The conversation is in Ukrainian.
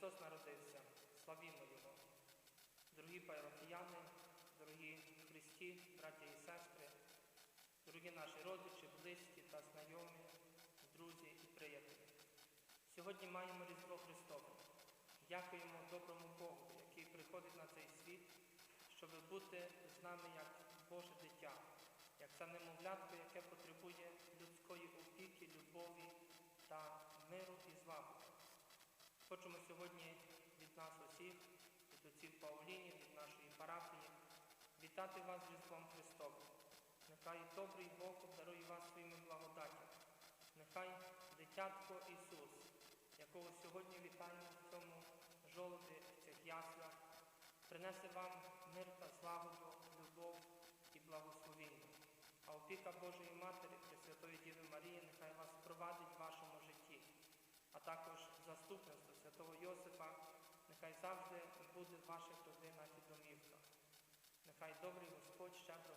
Христос народився, славімо Його. Дорогі парафіяни, дорогі Христі, браті і сестри, дорогі наші родичі, близькі та знайомі, друзі і приятелі. Сьогодні маємо Різдво Христове. Дякуємо доброму Богу, який приходить на цей світ, щоб бути з нами як Боже дитя, як це немовлятко, яке потребує людської опіки, любові та миру і злагоди. Хочемо сьогодні від нас усіх, від отців Паулінів, від нашої парафії, вітати вас з Різдвом Христовим. Нехай добрий Бог обдарує вас своїми благодаттями. Нехай дитятко Ісус, якого сьогодні вітаємо в цьому жолоді, в цих яслах, принесе вам мир та злагоду, любов і благословіння. А опіка Божої заступництво святого Йосипа, нехай завжди буде в ваших родинах і домівках. Нехай добрий Господь щедро